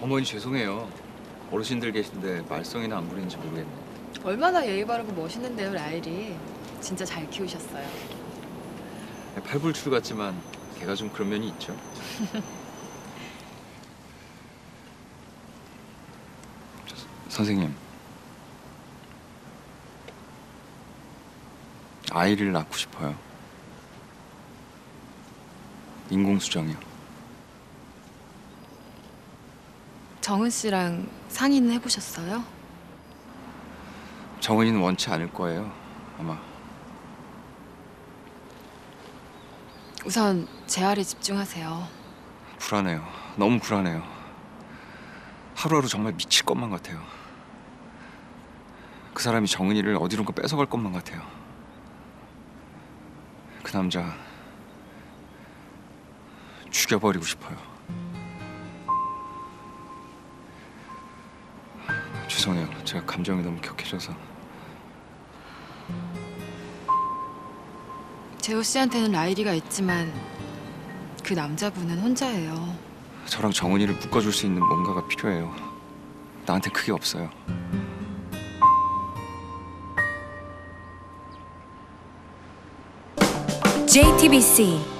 어머니 죄송해요. 어르신들 계신데 말썽이나 안 부리는지 모르겠네. 얼마나 예의 바르고 멋있는데요, 라일이. 진짜 잘 키우셨어요. 팔불출 같지만 걔가 좀 그런 면이 있죠. 저, 선생님. 아이를 낳고 싶어요. 인공수정이요. 정은 씨랑 상의는 해보셨어요? 정은이는 원치 않을 거예요. 아마. 우선 재활에 집중하세요. 불안해요. 너무 불안해요. 하루하루 정말 미칠 것만 같아요. 그 사람이 정은이를 어디론가 뺏어갈 것만 같아요. 그 남자 죽여버리고 싶어요. 죄송해요. 제가 감정이 너무 격해져서. 재호 씨한테는 라일이가 있지만 그 남자분은 혼자예요. 저랑 정은이를 묶어줄 수 있는 뭔가가 필요해요. 나한테 그게 없어요. JTBC